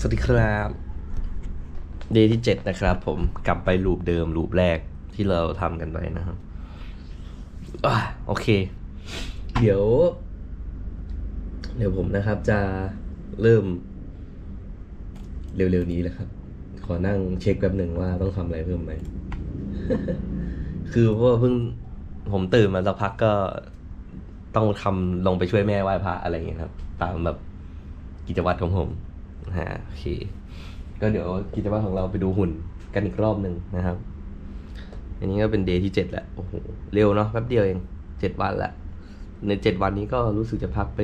สวัสดีครับเดย์ที่เจ็ดนะครับผมกลับไปลูปเดิมลูปแรกที่เราทำกันไปนะครับอโอเค เดี๋ยว เดี๋ยวผมนะครับจะเริ่ม เร็วๆนี้แหละครับ ขอนั่งเช็คแป๊บหนึ่งว่าต้องทำอะไรเพิ่มไหม คือเพราะว่าเพิ่งผมตื่นมาสักพักก็ต้องทำลงไปช่วยแม่ไหว้พระอะไรอย่างเงี้ยครับ ตามแบบกิจวัตรของผม ฮะโอเค ก็เดี๋ยวกิจวัตรของเราไปดูหุ่นกันอีกรอบหนึ่งนะครับ อันนี้ก็เป็นเดย์ที่เจ็ดแหละโอ้โหเร็วเนาะแป๊บเดียวเองเจ็ดวันละในเจ็ดวันนี้ก็รู้สึกจะพักไป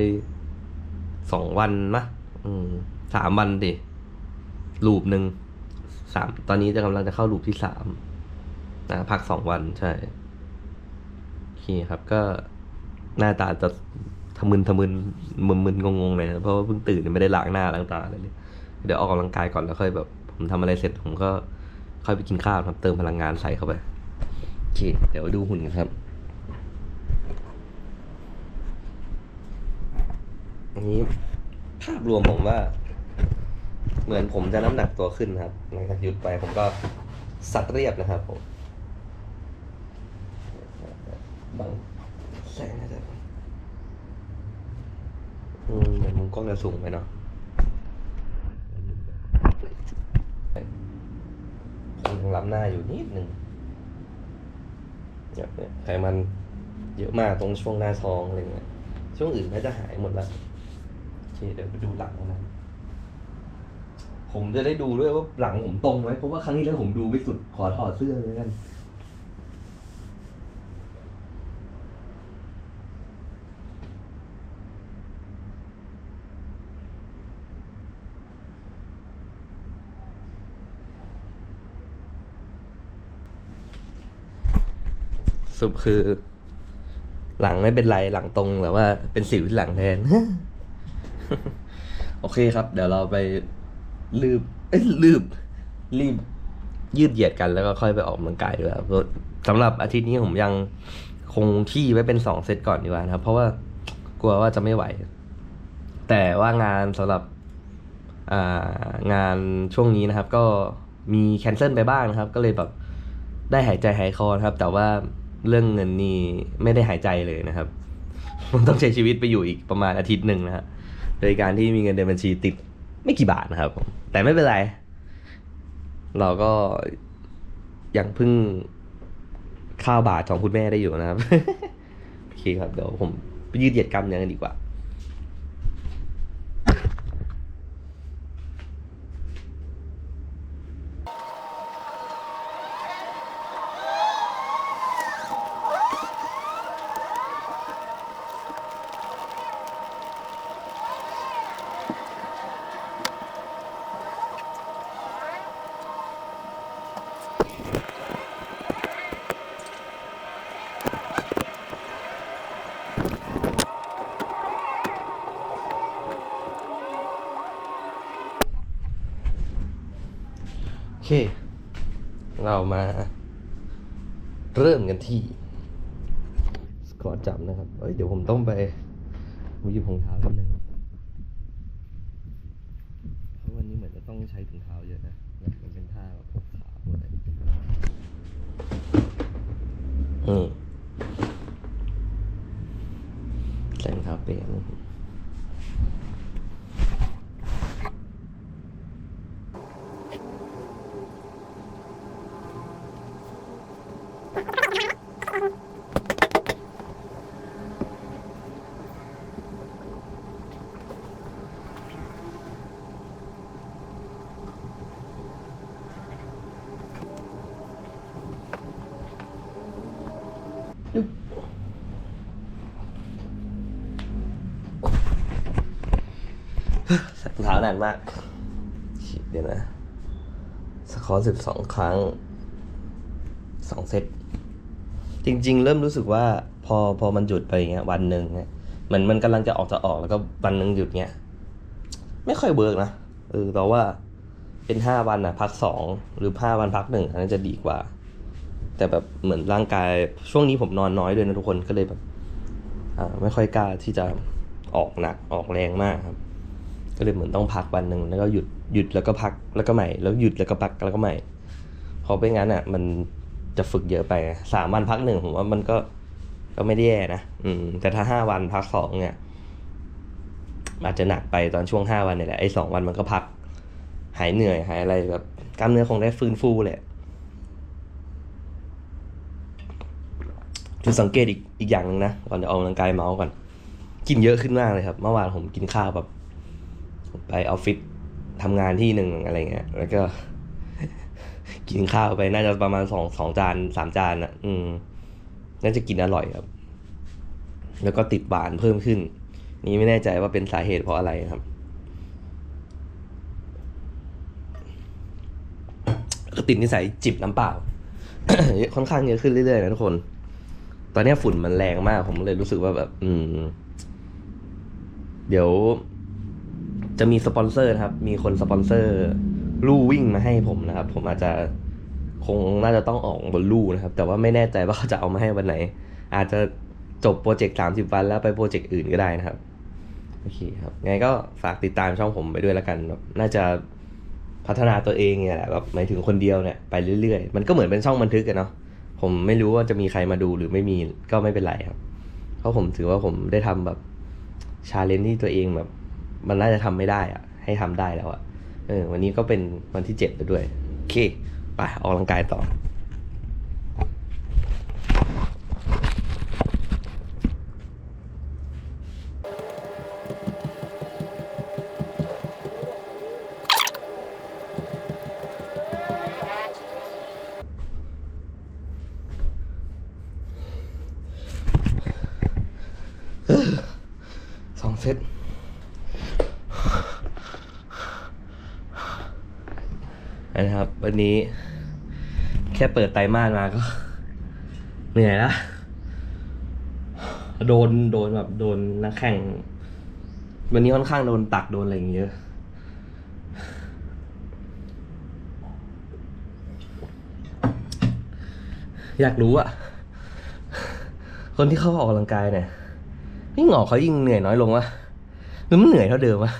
สองวันมะอืมสามวันดิลูปหนึ่งสามตอนนี้จะกำลังจะเข้าลูปที่สามนะพักสองวันใช่โอเคครับก็หน้าตาจะ มึนทะมึนมึนมึนงงงๆเลยนะเพราะว่าเพิ่งตื่นไม่ได้ล้างหน้าล้างตาอะไรเลยเดี๋ยวออกกำลังกายก่อนแล้วค่อยแบบ ผมทำอะไรเสร็จผมก็ค่อยไปกินข้าวครับ เติมพลังงานใส่เข้าไปโอเคเดี๋ยวดูหุ่นกันครับอันนี้ภาพรวมผมว่า เหมือนผมจะน้ำหนักตัวขึ้นครับหลังจากหยุดไปผมก็สัดเรียบนะครับผมบังแสงอาจจะอืมเหมือนมุม กล้องจะสูงไปเนาะคงล้ำหน้าอยู่นิดหนึ่งเนี่ยเนี่ยไขมันเยอะมากตรงช่วงหน้าท้องอะไรเงี้ย ช่วงอื่นน่าจะหายหมดแล้วโอเคเดี๋ยวไปดูหลังนะผมจะได้ดูด้วยว่าหลังผมตรงไหมเพราะว่าครั้งที่แล้วผมดูไม่สุดขอถอดเสื้อเลยกัน รุปคือ หลังไม่เป็นไรหลังตรงแต่ว่าเป็นสิวที่หลังแทน โอเคครับ เดี๋ยวเราไปลืบเอ้ยลืบรีบยืดเหยียดกันแล้วก็ค่อยไปออกกำลังกายดีกว่าเพราะสำหรับอาทิตย์นี้ผมยังคงที่ไว้เป็นสองเซตก่อนดีกว่านะครับ เพราะว่ากลัวว่าจะไม่ไหว แต่ว่างานสำหรับางานช่วงนี้นะครับ ก็มีแคนเซิลไปบ้างนะครับ ก็เลยแบบได้หายใจหายคอครับ แต่ว่า เรื่องเงินนี่ไม่ได้หายใจเลยนะครับผมต้องใช้ชีวิตไปอยู่อีกประมาณอาทิตย์หนึ่งนะฮะโดยการที่มีเงินในบัญชีติดไม่กี่บาทนะครับ แต่ไม่เป็นไร เราก็ยังพึ่งข้าวบาทของคุณแม่ได้อยู่นะครับ โอเคครับ เดี๋ยวผมไปยืดเหยียดกล้ามเนื้อกันดีกว่า อเค เรามาเริ่มกันที่ ขอจับนะครับ เอ้ย เดี๋ยวผมต้องไปหยิบรองเท้าแป๊บนึงเพราะวันนี้เหมือนจะต้องใช้ถุงเท้าเยอะนะแบบมันเป็นท่าแบบพกขาพวกอะไรอืมใส่รองเท้าเปย์นะใส่รอง เท้านานมากเดี๋ยวนะสคอร์สิบสองครั้งสองเซต จริง ๆ เริ่มรู้สึกว่าพอพอมันหยุดไปอย่างเงี้ยวันหนึ่งเนี่ยเหมือนมันกำลังจะออกจะออกแล้วก็วันหนึ่งหยุดเงี้ยไม่ค่อยเวิร์กนะเออแต่ว่าเป็นห้าวันอนะพักสองหรือห้าวันพักหนึ่งอันนั้นจะดีกว่า แต่แบบเหมือนร่างกายช่วงนี้ผมนอนน้อยด้วยนะทุกคนก็เลยแบบอ่าไม่ค่อยกล้าที่จะออกหนักออกแรงมากครับ ก็เลยเหมือนต้องพักวันหนึ่งแล้วก็หยุดหยุดแล้วก็พักแล้วก็ใหม่ แล้วหยุดแล้วก็พักแล้วก็ใหม่พราะไม่งั้นอะ มัน จะฝึกเยอะไปสามวันพักหนึ่งผมว่ามันก็ก็ไม่ได้แย่นะอืม แต่ถ้าห้าวันพักสองเนี่ยอาจจะหนักไปตอนช่วงห้าวันเนี่ยแหละไอ้สองวันมันก็พัก หายเหนื่อยหายอะไรแบบกล้ามเนื้อคงได้ฟื้นฟูแหละจุดสังเกตอีกอีกอย่างหนึ่งนะก่อนจะออกกำลังกายเมาส์ก่อน กินเยอะขึ้นมากเลยครับ เมื่อวานผมกินข้าวแบบ ไปออฟฟิศทำงานที่หนึ่งอะไรเงี้ย แล้วก็ กินข้าวไปน่าจะประมาณสองสองจานสามจานอะ อืม น่าจะกินอร่อยครับ แล้วก็ติดหวานเพิ่มขึ้น นี่ไม่แน่ใจว่าเป็นสาเหตุเพราะอะไรครับ ก็ติดนิสัยจิบน้ำเปล่าค่อนข้างเยอะขึ้นเรื่อยๆนะทุกคน ตอนนี้ฝุ่นมันแรงมาก ผมเลยรู้สึกว่าแบบ อืม เดี๋ยวจะมีสปอนเซอร์ครับ มีคนสปอนเซอร์ ลู่วิ่งมาให้ผมนะครับ ผมอาจจะคงน่าจะต้องออกบนลู่นะครับ แต่ว่าไม่แน่ใจว่าเขาจะเอามาให้วันไหน อาจจะจบโปรเจกต์สามสิบวันแล้วไปโปรเจกต์อื่นก็ได้นะครับโอเคครับไงก็ฝากติดตามช่องผมไปด้วยแล้วกันแบบน่าจะพัฒนาตัวเองเนี่ยแหละแบบหมายถึงคนเดียวเนี่ยไปเรื่อยๆ มันก็เหมือนเป็นช่องบันทึกกันเนาะผมไม่รู้ว่าจะมีใครมาดูหรือไม่มีก็ไม่เป็นไรครับ เพราะผมถือว่าผมได้ทำแบบชาเลนจ์ที่ตัวเองแบบ มันน่าจะทำไม่ได้อะให้ทำได้แล้วอะ เออวันนี้ก็เป็นวันที่เจ็ดแล้วด้วยโอเคไปออกกำลังกายต่อ นะครับ วันนี้ แค่เปิดไตรมาสมาก็ เหนื่อยละโดนโดนแบบโดนนักแข่ง วันนี้ค่อนข้างโดนตักโดนอะไรอย่างเงี้ยอยากรู้อะคนที่เขาออกกำลังกายเนี่ยยิ่งออกเขายิ่งเหนื่อยน้อยลงวะหรือมันเหนื่อยเท่าเดิมวะ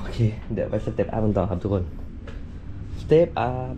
โอ เค เดี๋ยวไปสเต็ปอัพกันต่อครับทุกคน สเต็ปอัพ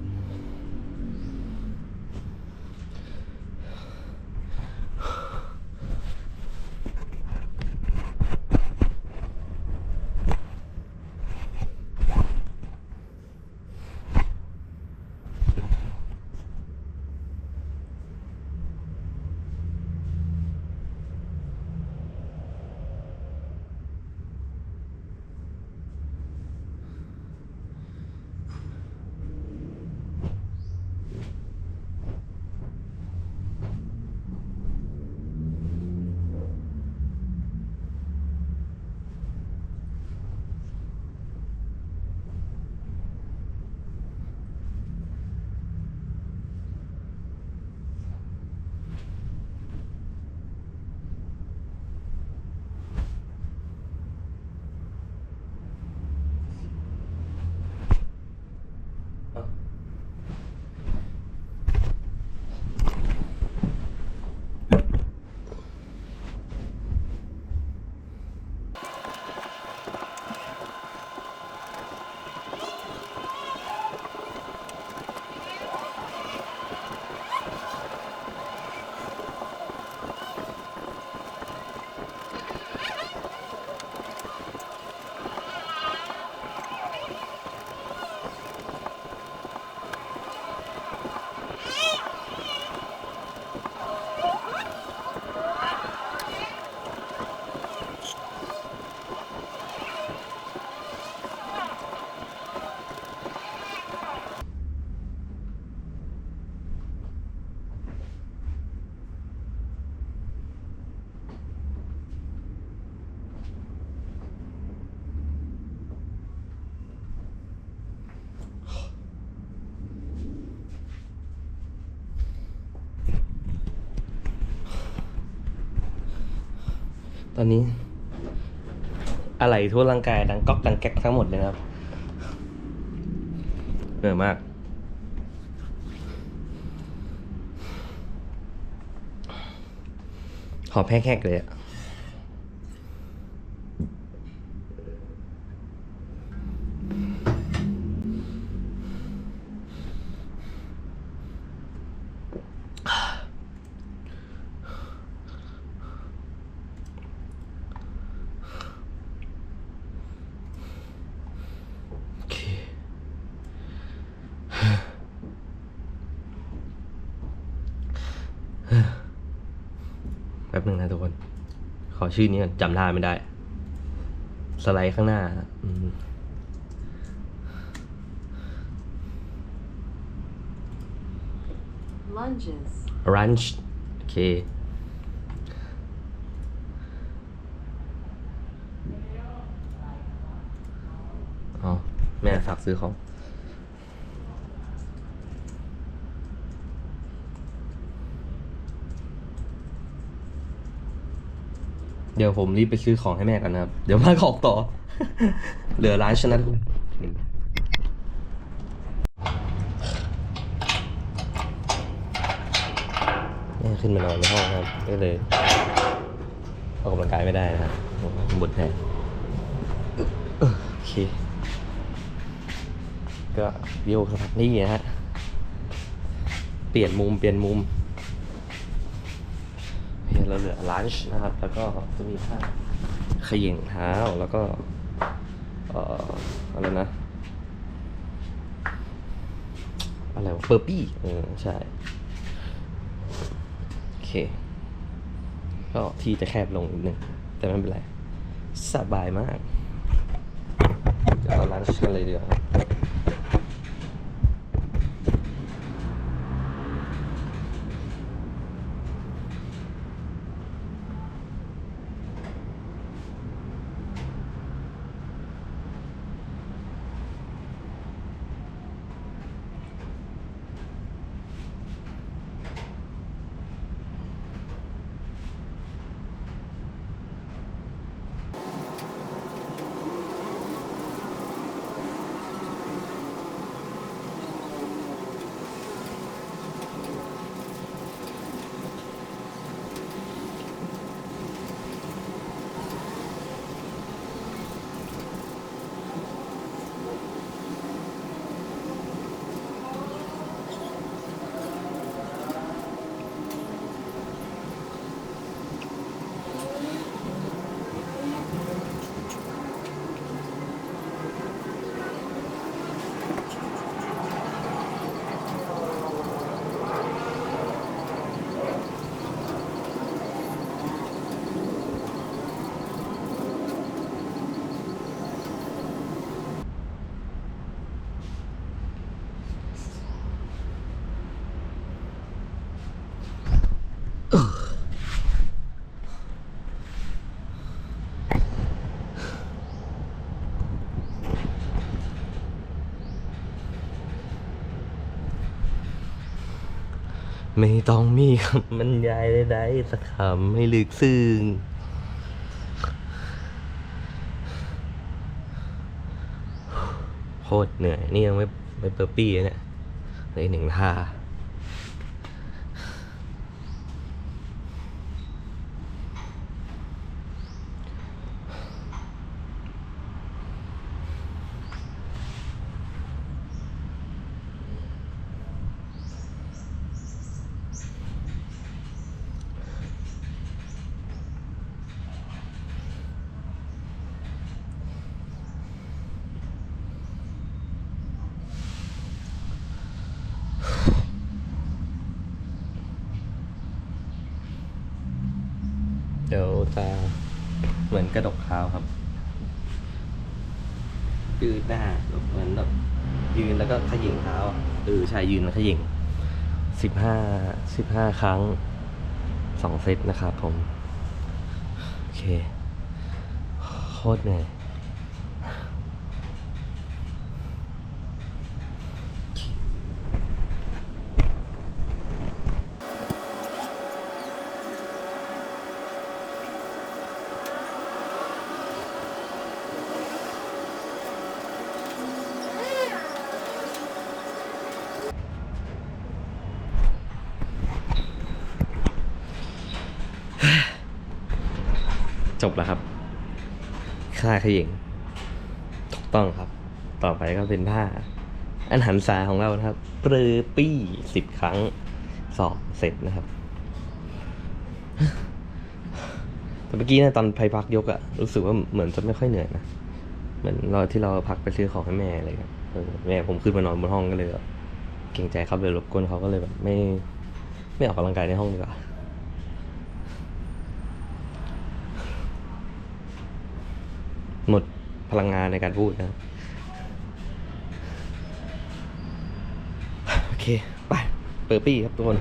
ตอนนี้ อะไรทั่วร่างกายดังก๊อกดังแก๊กทั้งหมดเลยนะครับเหนื่อยมาก หอบแหกๆเลยอะ ป๊บหนึ่งนะทุกคน ขอชื่อนี้ก่อนจำท่าไม่ได้ สไลด์ข้างหน้าอืม lunges, lunch โอเค อ๋อ แม่ฝากซื้อของ เดี๋ยวผมรีบไปซื้อของให้แม่กันนะครับ เดี๋ยวมาขอกต่อ เหลือร้านชนะทุกแม่ขึ้นมานอนในห้องครับ ก็เลยออกกำลังกายไม่ได้นะครับบนแทนโอเค ก็วิวสถานที่นะฮะ เปลี่ยนมุมเปลี่ยนมุม เคเราเหลือลันช์นะครับ แล้วก็จะมีผ้าขย่งเท้าแล้วก็เอ่ออะไรนะ อะไรวะเปอร์ปี้เออใช่ โอเค ก็ที่จะแคบลงนิดนึง แต่ไม่เป็นไร สบายมาก เดี๋ยวเราลันช์กันเลยดีกว่า ไม่ต้องมีคำบรรยายใดๆสักคำให้ลึกซึ้งโคตรเหนื่อย นี่ยังไม่ไม่เปอร์ปี้เลยเนี่ยเลยหนึ่งท่า เดี๋ยวจะเหมือนกระดกเท้าครับ ยืดหน้าเหมือนแบบยืนแล้วก็เขย่งเท้าอะเออใช่ยืนแล้วเขย่งสิบห้าสิบห้าครั้งสองเซตนะครับผม โอเค โคตรเหนื่อย แล้วครับค่าขยิงถูกต้องครับ ต่อไปก็เป็นท่า อันหันษาของเรานะครับปรือปี้สิบครั้งสอบเสร็จนะครับแต่เมื่อกี้นะตอนไปพักยกอะรู้สึกว่าเหมือนจะไม่ค่อยเหนื่อยนะเหมือนเราที่เราพักไปซื้อของให้แม่อะไรกันแม่ผมขึ้นมานอนบนห้องก็เลยเกรงใจเขาเลยรบกวนเขาก็เลยแบบไม่ ไม่ออกกำลังกายในห้องดีกว่า หมด พลังงานในการพูดนะโอเค ไป เปิดปี้ครับทุกคน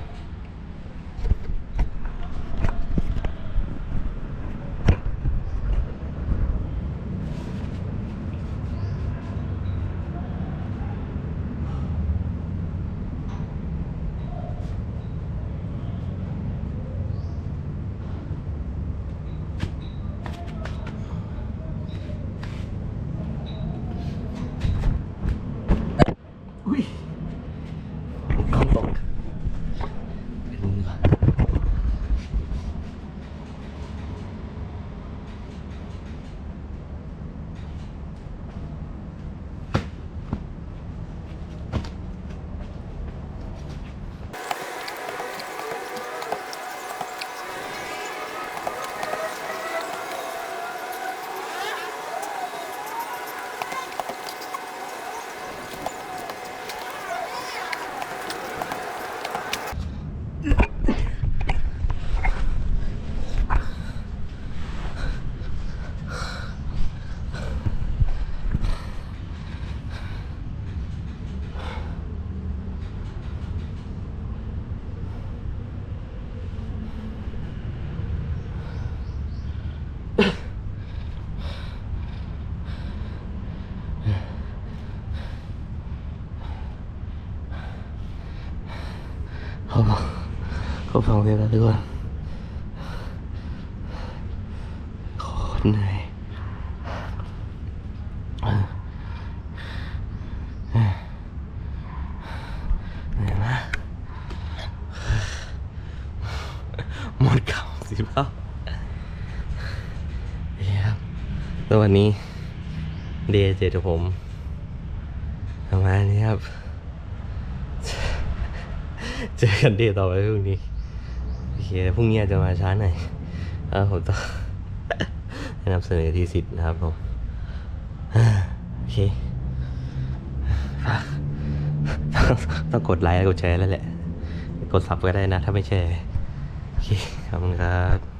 ขาฟังเพลงแล้วด้วยโคตรเหนื่อยเหนื่อยมากหมดเก่าสิบรอบนี่ครับแล้ววันนี้ เดย์เจ็ดของผมประมาณนี้ครับ เจอกันเดย์ต่อไปพรุ่งนี้ เคพรุ่งนี้อาจจะมาช้าหน่อยเออผมต้องนำเสนอทีสิทธิ์นะครับผมโอเคต้องกดไลค์กดแชร์แล้วแหละ กดซับก็ได้นะ ถ้าไม่แชร์ โอเค ขอบคุณครับ